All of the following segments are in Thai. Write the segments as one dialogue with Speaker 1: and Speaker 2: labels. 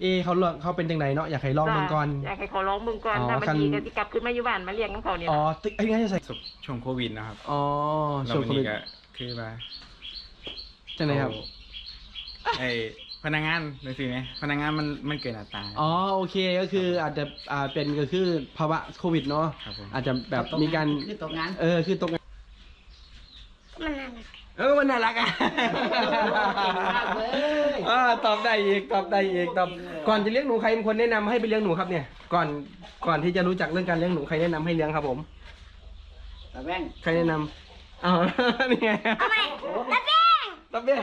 Speaker 1: เอะเขาลองเขาเป็นจังไดเนาะอยากให้ลองเบิ่งก่อน
Speaker 2: อยากให้เขาร้องมึงก่อน
Speaker 1: อ๋อ
Speaker 2: ถ้ามัน
Speaker 1: คัน
Speaker 2: ดีก็จะกลับขึ้นมาอยู่บ้านมาเลี้ยงของเขาเนี่ย
Speaker 1: อ๋อ
Speaker 2: นะ
Speaker 1: ตึกไอ้ไงจะใส่
Speaker 3: สุกช่วงโควิดนะครับ
Speaker 1: อ๋อ
Speaker 3: แล้ว
Speaker 1: ช่วง
Speaker 3: วัน
Speaker 1: โควิ
Speaker 3: นี้
Speaker 1: ด
Speaker 3: ก็คือว่า
Speaker 1: จังไดครับ
Speaker 3: ไอพนักงานในสิเนี่ยพนักงานมันมันเกินอัตรา
Speaker 1: อ๋อโอเคก็คืออาจจะอ่าเป็นก็คือภาวะโควิดเนาะ
Speaker 3: ครับผม
Speaker 1: อาจจะแบบมีการ
Speaker 4: คือตกงาน
Speaker 1: เออคือตรง
Speaker 2: มันน่ารัก
Speaker 1: เออมันน่ารักอะอ่าตอบได้อีกตอบได้อีกตอบก่อนจะเลี้ยงหนูใครเป็นคนแนะนำให้ไปเลี้ยงหนูครับเนี่ย ก่อนก่อนที่จะรู้จักเรื่องการเลี้ยงหนูใครแนะนำให้เลี้ยงครับผม
Speaker 4: ตะแว่ง
Speaker 1: ใครแนะนำอ้าวนี่ไงทำไมตะเบ้งตะเบ้ง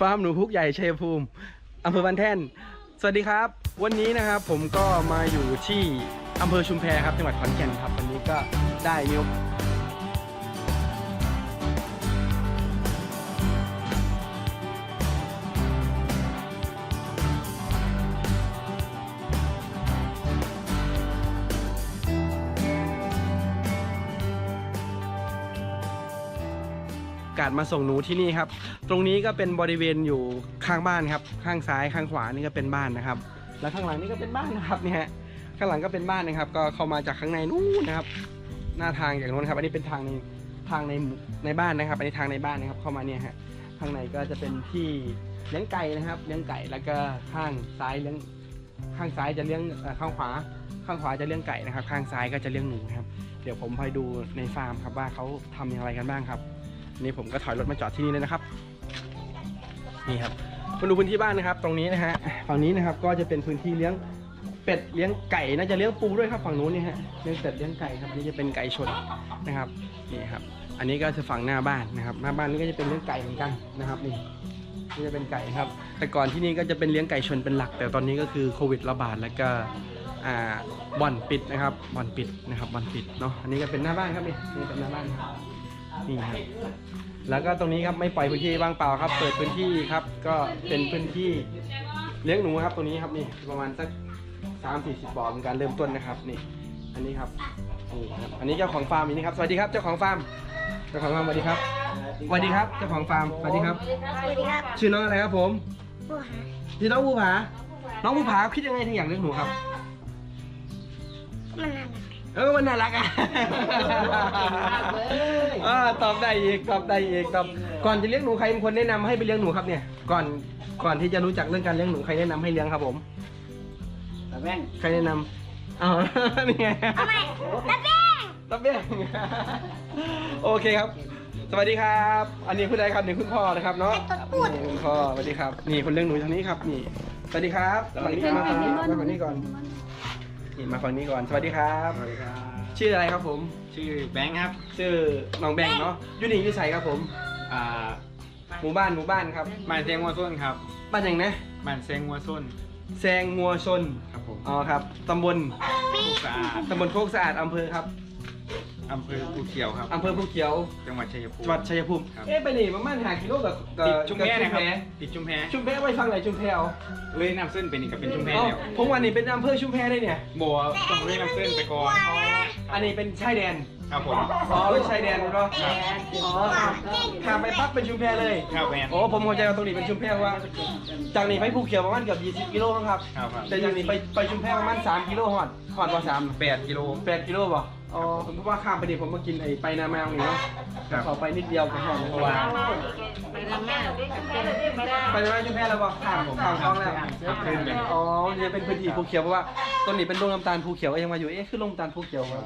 Speaker 1: ฟาร์มหนูพุกใหญ่ชัยภูมิอำเภอบันแท่น สวัสดีครับ วันนี้นะครับผมก็มาอยู่ที่อำเภอชุมแพครับจังหวัดขอนแก่นครับวันนี้ก็ได้มี กาสมาส่งหนูที่นี่ครับ ตรงนี้ก็เป็นบริเวณอยู่ข้างบ้านครับ ข้างซ้ายข้างขวานี่ก็เป็นบ้านนะครับ แล้วข้างหลังนี่ก็เป็นบ้านนะครับเนี่ยข้างหลังก็เป็นบ้านนะครับ ก็เข้ามาจากข้างในนู้นนะครับ หน้าทางอย่างนู้นครับ อันนี้เป็นทางในทางในในบ้านนะครับอันนี้ทางในบ้านนะครับ เข้ามาเนี่ยฮะข้างในก็จะเป็นที่เลี้ยงไก่นะครับ เลี้ยงไก่แล้วก็ข้างซ้ายเลี้ยงข้างซ้ายจะเลี้ยงข้างขวา ข้างขวาจะเลี้ยงไก่นะครับ ข้างซ้ายก็จะเลี้ยงหนูครับ เดี๋ยวผมไปดูในฟาร์มครับว่าเขาทำอย่างไรกันบ้างครับ นี่ผมก็ถอยรถมาจอดที่นี่เลยนะครับ นี่ครับมาดูพื้นที่บ้านนะครับ ตรงนี้นะฮะฝั่งนี้นะครับก็จะเป็นพื้นที่เลี้ยงเป็ดเลี้ยงไก่น่าจะเลี้ยงปูด้วยครับฝั่งนู้นนี่ฮะเลี้ยงเป็ดเลี้ยงไก่ครับอันนี้จะเป็นไก่ชนนะครับนี่ครับ อันนี้ก็จะฝั่งหน้าบ้านนะครับหน้าบ้านนี้ก็จะเป็นเลี้ยงไก่เหมือนกันนะครับนี่นี่จะเป็นไก่ครับ แต่ก่อนที่นี่ก็จะเป็นเลี้ยงไก่ชนเป็นหลัก แต่ตอนนี้ก็คือโควิดระบาดแล้วก็อ่าบ่อนปิดนะครับบ่อนปิดนะครับบ่อนปิดเนาะอันนี้ก็เป็นหน้าบ้านครับนี่นี่เป็นหน้าบ้านครับ นี่ครับแล้วก็ตรงนี้ครับไม่ปล่อยพื้นที่ว่างเปล่าครับ เปิดพื้นที่ครับ ก็เป็นพื้นที่เลี้ยงหนูครับตรงนี้ครับนี่ประมาณสักสามสี่สิบบ่อเป็นการเริ่มต้นนะครับนี่ อันนี้ครับนี่ครับอันนี้เจ้าของฟาร์มอยู่นี่ครับสวัสดีครับเจ้าของฟาร์มเจ้าของฟาร์มสวัสดีครับสวัสดีครับเจ้าของฟาร์มสวัสดีครับ
Speaker 5: สวัสดีครับ
Speaker 1: ชื่อน้องอะไรครับผม
Speaker 5: ผู้หา
Speaker 1: ชื่อน้องภูผาน้องภูผาคิดยังไงถึงอยากเลี้ยงหนูครับ
Speaker 5: มันน่ารัก
Speaker 1: เออมันน่ารักอะอ่าตอบได้อีกตอบได้อีกตอบก่อนจะเลี้ยงหนูใครเป็นคนแนะนำให้ไปเลี้ยงหนูครับเนี่ย ก่อนก่อนที่จะรู้จักเรื่องการเลี้ยงหนูใครแนะนำให้เลี้ยงครับผม
Speaker 4: ตะแว่ง
Speaker 1: ใครแนะนำอ้าว นี่ไง
Speaker 5: ทำไมตะเบ้ง
Speaker 1: ตบเบี้ยโอเคครับ สวัสดีครับ อันนี้คุณใดครับนี่คุณพ่อนะครับเนาะนี่คุณพ่อสวัสดีครับ นี่คนเลี้ยงหนูทางนี้ครับ นี่ สวัสดีครับฝั่งนี้มาฝั่งนี้มาฝั่งนี้ก่อน นี่มาฝั่งนี้ก่อน สวัสดีครับ
Speaker 3: สวัสดีครับ
Speaker 1: ชื่ออะไรครับผม
Speaker 3: ชื่อแบงค์ครับ
Speaker 1: ชื่อน้องแบงค์เนาะอยูนี่อยูใส่ครับผม
Speaker 3: อ่า
Speaker 1: หมู่บ้านหมู่บ้านครับ
Speaker 3: บ้านเซงงัวส้นครับ
Speaker 1: บ้านอย่างนะ
Speaker 3: บ้านเซงงัวส้น
Speaker 1: แซงงัวชน
Speaker 3: ครับผม
Speaker 1: อ๋อครับ ตำบล
Speaker 3: ผู้สะอาด
Speaker 1: ตำบลโคกสะอาดอำเภอครับ
Speaker 3: อำเภอภูเขียวครับ
Speaker 1: อำเภอภูเขียว
Speaker 3: จังหวัดชัยภูมิ
Speaker 1: จังหวัดชัยภูมิ
Speaker 3: ครับ
Speaker 1: เอ๊ะไปนี่ประมาณหากิโลกับกับ
Speaker 3: ติดชุมแพนะครับ
Speaker 1: กับ
Speaker 3: ติดชุมแพ
Speaker 1: ชุมแพไว้ฟังไหนชุมแพเอา
Speaker 3: เลยน้ำเส้นเป็นอีกกับเป็นชุมแพ
Speaker 1: อ๋อ
Speaker 3: แล้ว
Speaker 1: ผมวันนี้เป็นอำเภอชุมแพได้เนี่ย
Speaker 3: บัวต้องเลยน้ำเส้นไปก่อน
Speaker 1: อันนี้เป็นชายแดน
Speaker 3: ครับผม
Speaker 1: อ๋อเป็นชายแดนเนาะ
Speaker 3: ครับ
Speaker 1: อ๋อข้ามไปปั๊บเป็นชุมแพเลย
Speaker 3: ครับแมน
Speaker 1: โอ้ผมเข้าใจว่าตรงนี้เป็นชุมแพว่า จากนี้ไปภูเขียวประมาณเกือบ20กิโลมั้งครับ
Speaker 3: ครับครับ
Speaker 1: แต่จากนี้ไปไปชุมแพประมาณ3กิโลฮอดฮอดกว่า3
Speaker 3: แปดกิโล
Speaker 1: 8กิโลป่ะ อ๋อผมเพราะว่าข้ามไปนี่ผมมากินไอ้ไปนาแมวนี่เนาะ
Speaker 3: ครับ
Speaker 1: ขอไปนิดเดียวก็พอ
Speaker 3: เพราะว่า
Speaker 2: ไปทำแม่ด้วยกันเลยไม่ได้
Speaker 1: ไปนาแมวชุมแพแล้วป่ะข้ามข้ามคลองแล้ว
Speaker 3: ขึ้นไป
Speaker 1: อ๋อจะเป็นพื้นที่ภูเขียวเพราะว่าต้นนี้เป็นโรงน้ำตาลภูเขียวก็ยังมาอยู่เอ๊ะคือโรงน้ำตาลภูเขียววะ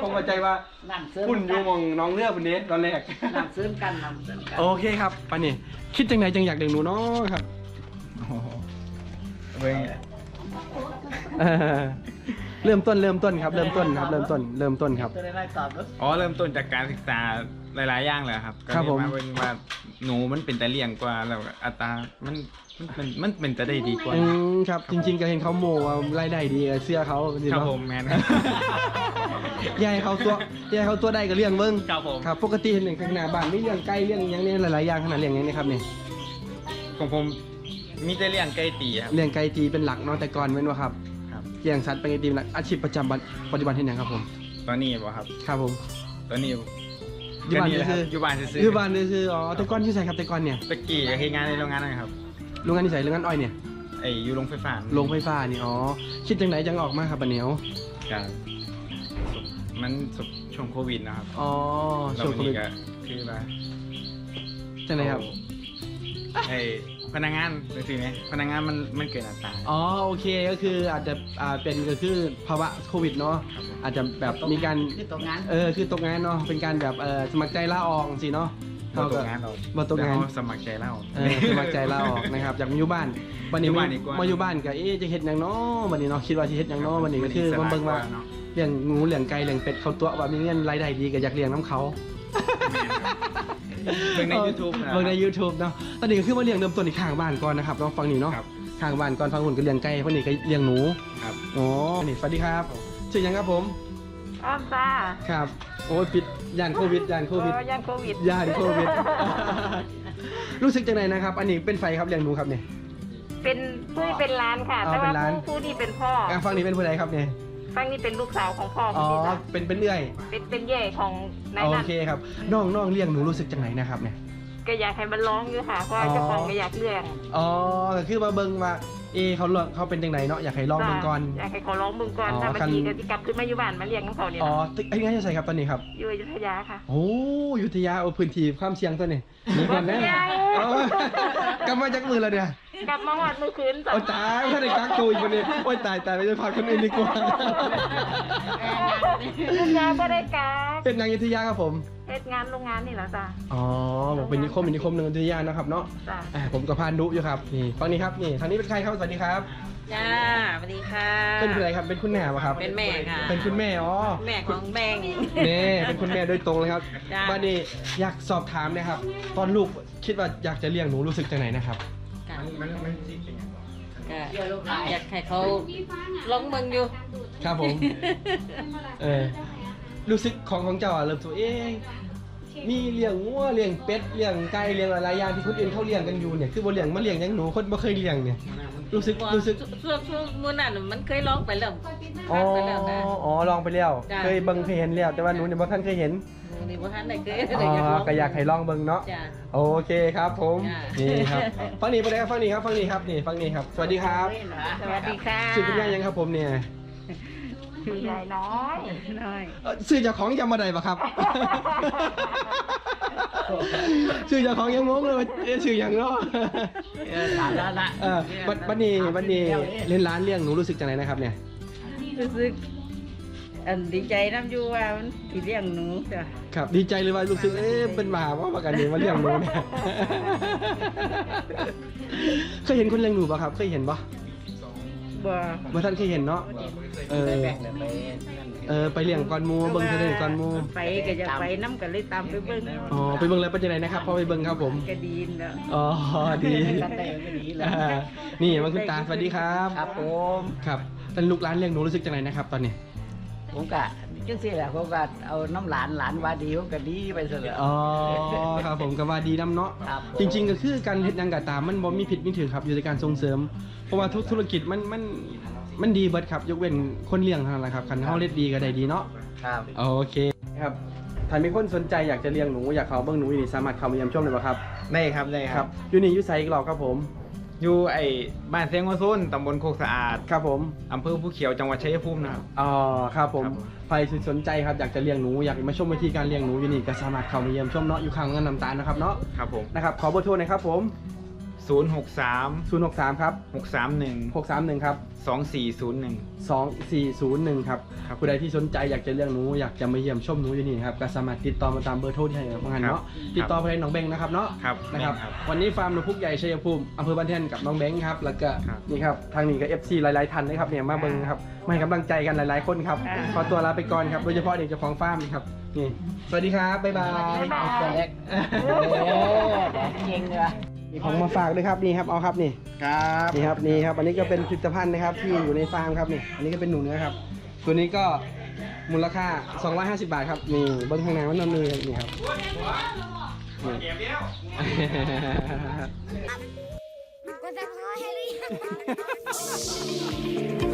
Speaker 1: ผมเข้าใจว่า
Speaker 4: นั่งเสริม
Speaker 1: คุณอยู่หมองน้องเลือกคุณเนสตอนแรก
Speaker 4: นั่งเสริมกันนั่งเสริมกัน
Speaker 1: โอเคครับปานนี่คิดจังไหนจังอยากเลี้ยงหนูเนาะครับ
Speaker 3: โอ้โหเว้ย
Speaker 1: เออ เริ่มต้นเริ่มต้นครับเริ่มต้นครับเริ่มต้นเริ่มต้นครับ
Speaker 4: จะได้ไล่ตอบด้วย
Speaker 3: อ๋อเริ่มต้นจากการศึกษาหลายๆอย่างเลยครับก็
Speaker 1: ครับ
Speaker 3: เลย
Speaker 1: ผม
Speaker 3: มาเป็นว่าหนูมันเป็นแต่เลี้ยงกว่าแล้วก็อัตรามันมันมันมันเป็นแต่ได้ดีกว่า
Speaker 1: อืมครับ จริง ๆ ก็เห็นเขาโมว่ารายได้ดีเสื้อเขาจริง
Speaker 3: ครับ
Speaker 1: เนาะ
Speaker 3: ผมแมนครับ
Speaker 1: ยายเขาตัวยายเขาตัวได้ก็เลี้ยงเบิ้ง
Speaker 3: ครับผม
Speaker 1: ครับปกติเห็นข้างหน้าบ้านมีเลี้ยงไก่เลี้ยงหยังเนี่ยหลายๆอย่างขนาดเลี้ยงหยังเนี่ยครับเนี่ย
Speaker 3: ของผมมีแต่เลี้ยงไก่ตีครับ
Speaker 1: เลี้ยงไก่ตีเป็นหลักเนาะแต่ก่อนเป็นว่าครับ
Speaker 3: ครับ
Speaker 1: เลี้ยงสัตว์เป็นไก่ตีเป็นหลักอาชีพประจำวันปัจจุบันที่ไหนครับผม
Speaker 3: ตอนนี้บ่ครับ
Speaker 1: ครับผม
Speaker 3: ตอนนี้
Speaker 1: อยู่บ้าน
Speaker 3: ก็แหละ
Speaker 1: ซื่อ
Speaker 3: อยู่บ้านซื้อ
Speaker 1: อยู่บ้านนี่คืออ๋อแต่ก่อนที่ใส่ครับแต่ก่อนเนี่ย
Speaker 3: ตะกี้ก็เฮ็ดงานในโรงงานนะครับ
Speaker 1: โรงงานที่ใส่โรงงานอ้อยเนี่ย
Speaker 3: ไอ้อยู่โรงไฟฟ้า
Speaker 1: โรงไฟฟ้านี่อ๋อคิดจังไหนจังออกมาครับบันเหนียว
Speaker 3: ครับมันสุดช่วงโควิดนะครับ
Speaker 1: อ๋อ
Speaker 3: แล้ว
Speaker 1: ช่วง
Speaker 3: วัน
Speaker 1: โควิ
Speaker 3: นี้
Speaker 1: ด
Speaker 3: ก็คือว่า
Speaker 1: จังไหนครับ
Speaker 3: ไอ้ พนักงานเป็นสิไหมพนักงานมันมันเกินอัตรา
Speaker 1: อ๋อโอเคก็คืออาจจะอ่าเป็นก็คือภาวะโควิดเนาะ
Speaker 3: ครับผม
Speaker 1: อาจจะแบบมีการ
Speaker 4: คือตรงงาน
Speaker 1: เออคือตกงานเนาะเป็นการแบบเออสมัครใจลาออกสิเนาะ
Speaker 3: บ่ตกงานหรอก
Speaker 1: บ่ตกงาน
Speaker 3: แต่เรสมัครใจเล่า
Speaker 1: เออสมัครใจลาออกนะครับจากมาอยู่บ้านวันนี้
Speaker 3: อยู่
Speaker 1: มา
Speaker 3: บ้านดีกว่า
Speaker 1: มาอยู่บ้านก็เอ๊ะจะเฮ็ดหยังเนาะวันนี้เนาะคิดว่าสิเฮ็ดหยังเนาะวันนี้ก็คือมาเบิ่งว่า
Speaker 3: เนาะ
Speaker 1: เลี้ยงงูเลี้ยงไก่เลี้ยงเป็ดเขาตัวว่ามีเงินรายได้ดีก็อยากเลี้ยงน้ำเขา
Speaker 3: เบิ่งใน YouTube นะ
Speaker 1: เบิ่งใน YouTube เนาะตอนนี้ก็คือมาเลี้ยงเริ่มต้นที่ข้างบ้านก่อนนะครับเนาะฟังนี่เนาะ
Speaker 3: ครับ
Speaker 1: ข้างบ้านก่อนฟังหุ่นก็เลี้ยงไก่ฟังนี่ก็เลี้ยงหนู
Speaker 3: ครับ
Speaker 1: อ๋อนี่สวัสดีครับชื่อหยังครับผม
Speaker 2: อ้อมจ้า
Speaker 1: ครับโอ้ยปิดย่านโควิดย่านโควิด
Speaker 2: เออย่านโควิด
Speaker 1: ย่านโควิด รู้สึกจังไดนะครับ อันนี้เป็นไฟครับเลี้ยงหนูครับเนี่ย
Speaker 2: เป็นผู้ที่เป็นร้านค่ะ
Speaker 1: อ๋อ
Speaker 2: แต่
Speaker 1: เป็
Speaker 2: ว่าน
Speaker 1: ร้าน
Speaker 2: ผู้ผู้ที่เป็นพ่อ
Speaker 1: อะฟังนี้เป็นผู้ใดครับเนี่ย
Speaker 2: ฟังนี่เป็นลูกสาวของพ่อ
Speaker 1: อ๋
Speaker 2: ผู้
Speaker 1: อ
Speaker 2: ที่จ้ะ
Speaker 1: เป็นเป็นเอื้อย
Speaker 2: เป็นเป็นเย่ของนาย
Speaker 1: โอ
Speaker 2: นั่น
Speaker 1: เคครับน้องน้องเลี้ยงหนูรู้สึกจังไหนนะครับเนี่ย
Speaker 2: ก็อยากให้มันร้องอยู่ค่ะเพราะว่า
Speaker 1: อ๋อ
Speaker 2: เจ้าของก็อยากเลี้ยง
Speaker 1: อ๋อก็คือมาเบิ่งว่าเอะเขาเลือกเขาเป็นจังไหนเนาะอยากให้ลองเบิ่งก่อน
Speaker 2: อยากให้เขาร้องมึงก่อน
Speaker 1: อ๋อ
Speaker 2: ถ้ามัน
Speaker 1: คัน
Speaker 2: ดีก็จะกลับขึ้นมาอยู่บ้านมาเลี้ยงของเขาเนี่ย
Speaker 1: อ๋อ
Speaker 2: นะ
Speaker 1: ตึกไอ้ยงั้นจะใส่ครับตอนนี้ครับ
Speaker 2: อยู่อยุธยาค่ะ
Speaker 1: โอ้อยุธยาโอ้พื้นที่ความเสี่ยงตัวนี้มีคนแน่
Speaker 2: เสี่ยง
Speaker 1: อ๋อกลับมาจากมือแล้วเนี่ย
Speaker 2: กลับมาหอดมือคืนจ้ะ
Speaker 1: โอ้ยตายถ้าได้กักตัวอีกวันนี้โอ้ยตายตายไปจะพาคนอื่นดีกว่า
Speaker 2: อยุธยาก็ได้กลับ
Speaker 1: เป็นนางอยุธยาครับผม
Speaker 2: เฮ็ดงานโรงงานนี่แหละจ้ะ
Speaker 1: อ๋อบอกเป็นนิคมเป็นนิคมหนึ่งอยุธยานะครับเนาะ
Speaker 2: จ้ะ
Speaker 1: อ่าผมกับพานดุอยู่ครับนี่ฟังนี้ครับนี่ทางนี้เป็นใครครับสวัสดีครับ
Speaker 6: จ้าสวัสดีค่ะ
Speaker 1: เป็นคุณอะไรครับเป็นคุณแม่ปะครับ
Speaker 6: เป็นแม่ค่ะ
Speaker 1: เป็นคุณแม่อ๋อ
Speaker 6: แม่ของแบงค์
Speaker 1: นี่เป็นคุณแม่โดยตรงเลยครับ
Speaker 6: จ้ะ
Speaker 1: วันนี้อยากสอบถามนะครับ ตอนลูกคิดว่าอยากจะเลี้ยงหนูรู้สึกจังไหนนะครับ
Speaker 6: ค่ะ
Speaker 3: มันมันมันสิเป็นหยัง
Speaker 6: ก็อยากให้เขาลองเมืองอยู่
Speaker 1: ครับผม เออ รู้สึกของของเจ้าอะเริ่มตัวเองมีเลี้ยงงัวเลี้ยงเป็ดเลี้ยงไก่เลี้ยงอะไรอย่างที่คนอื่นเขาเลี้ยงกันอยู่เนี่ยคือบ่เลี้ยงมาเลี้ยงอยังหนูคนบ่เคยเลี้ยงเนี่ย รู้สึกรู้สึก
Speaker 6: ช่วงช่วงมื้อนั้นมันเคยร้องไปแล้ว
Speaker 1: อ๋อ
Speaker 6: ไปแล้วนะ
Speaker 1: อ๋อลองไปแล้ว
Speaker 6: จ้ะ
Speaker 1: เคยเบิ่งเคยเห็นแล้วแต่ว่าหนูเนี่ยบ่ทันเคยเห็น
Speaker 6: นี่บ่ทันได้เคย
Speaker 1: อ๋อก็อยากให้ลองเบิ่งเนาะ
Speaker 6: จ้า
Speaker 1: โอเคครับผม
Speaker 6: จ้ะ
Speaker 1: นี่ครับฟังนี้ไปเลยครับฟังนี้ครับฟังนี้ครับนี่ฟังนี้ครับ สวัสดีครับ
Speaker 2: สวัสดีค่ะ
Speaker 1: ชื่อคุณย่ายังครับผมเนี่ย
Speaker 2: ชื่อยายน้อย
Speaker 6: น้อย
Speaker 1: เอ่อชื่อเจ้าของจำมาได้ปะครับ ชื่อเจ้าของยังงงเลยว่าเอ๊ะชื่อหยังเนาะ
Speaker 4: เออถามแล้วละ
Speaker 1: เออวันวันนี้วันนี้เล่นร้านเลี้ยงหนูรู้สึกจังไรนะครับเนี่ย
Speaker 6: รู้สึก อันดีใจน้ำอยู่ว่ามันสิเลี้ยงหนูจ้ะ
Speaker 1: ครับ ดีใจเลยว่ารู้สึกเอ๊ะเป็นหมาว่าประกันนี้มาเลี้ยงหนูเนี่ย เคยเห็นคนเลี้ยงหนูปะครับ เคยเห็นปะ
Speaker 6: บ่
Speaker 1: เมื่อท่านเคยเห็นเนาะ เออ
Speaker 4: ไปแบ่งเลยไปนั่น
Speaker 1: เออ ไปเลี้ยงก่อนหมูเบิ่งเธอเลี้ยงก่อนหมู
Speaker 6: ไปก็จะไปน้ำกันเลยตามไปเบิ่ง
Speaker 1: อ๋อ ไปเบิ่งแล้วเป็นยังไงนะครับพอไปเบิ่งครับผม
Speaker 6: ก็ดีนแล้ว
Speaker 1: อ๋อ ดี
Speaker 4: กันได้ไม่ดีเลย
Speaker 1: อ่านี่มาคุณตา สวัสดีครับ
Speaker 4: ครับผม
Speaker 1: ครับตอนลูกร้านเลี้ยงหนูรู้สึกจังไรนะครับ ตอนนี้
Speaker 4: ผมกะจังซี่แหละผมก็เอาน้ำหลานหลานว่าดีผมก็ดีไปเสยเลย
Speaker 1: อ๋อครับผมก็ว่าดีน้ำเนาะ
Speaker 4: ครับผม
Speaker 1: จริง ๆ ก็คือการเฮ็ดหยังกะตามมันบ่มีผิดมีถือครับอยู่ในการส่งเสริม เพราะว่าทุกธุรกิจมันมันมันดีเบิดครับยกเว้นคนเลี้ยงเท่านั้นแหละครับคันเฮาเฮ็ดดีก็ได้ดีเนาะ
Speaker 4: ครับ
Speaker 1: โอเคครับถ้ามีคนสนใจอยากจะเลี้ยงหนูอยากเขาเบิ่งหนูอยู่นี่สามารถเข้ามาเยี่ยมชมได้บ่ครับ
Speaker 3: ได้ครับได้
Speaker 1: ค
Speaker 3: ค
Speaker 1: รั
Speaker 3: รั
Speaker 1: บบอยู่นี่อยู่ไสอีกรอบครับผม
Speaker 3: อยู่ไอ้บ้านเสียงโอโซนตำบลโคกสะอาด
Speaker 1: ครับผม
Speaker 3: อำเภอผู้เขียวจังหวัดชัยภูมินะครับ
Speaker 1: อ๋อครับผม
Speaker 3: ครับผม
Speaker 1: ใครสนใจครับอยากจะเลี้ยงหนูอยากมาชมวิธีการเลี้ยงหนูอยู่นี่ก็สามารถเข้ามาเยี่ยมชมเนาะอยู่ข้างงานน้ำตาลนะครับเนาะ
Speaker 3: ครับผม
Speaker 1: นะครับขอเบอร์โทรหน่อยครับผม
Speaker 3: 0 ศูนย์หกสาม
Speaker 1: 063 ครับ
Speaker 3: หกสามหนึ่ง
Speaker 1: 631 ครับ
Speaker 3: สองสี่ศูนย์หนึ่ง
Speaker 1: 2401 ครับ
Speaker 3: ครับ
Speaker 1: ผู้ใดที่สนใจอยากจะเลี้ยงหนูอยากจะมาเยี่ยมชมหนูอยู่นี่นะครับก็สามารถติดต่อมาตามเบอร์โทรที่ให้มาหัน
Speaker 3: ครับ
Speaker 1: เนาะติดต่อไปที่น้องเบงนะครับเนาะ
Speaker 3: ครับ
Speaker 1: นะครับ
Speaker 3: แม่นครับ
Speaker 1: วันนี้ฟาร์มหนูพุกใหญ่ชัยภูมิอำเภอบ้านแท่นกับน้องเบงครับแล้วก็
Speaker 3: ครับ
Speaker 1: นี่ครับทางนี้ก็ FC หลายๆท่านนะครับเนี่ยมาเบิ่งครับมาให้กำลังใจกันหลายๆคนครับขอตัวลาไปก่อนครับโดยเฉพาะเด็กเจ้าของฟาร์มครับนี่สวัสดีครับบ๊ายบาย
Speaker 2: บ๊ายบาย
Speaker 4: ตัวเล็กเออแดดเก่งเลย
Speaker 1: มีของมาฝากด้วยครับนี่ครับเอาครับนี่
Speaker 4: ครับ
Speaker 1: นี่ครับนี่ครับอันนี้ก็เป็นผลิตภัณฑ์นะครับที่อยู่ในฟาร์มครับนี่อันนี้ก็เป็นหนูเนื้อครับ ตัวนี้ก็มูลค่า 250 บาทครับนี่เบิ้งข้างในมันนำมือนี่ครับนี่
Speaker 5: ก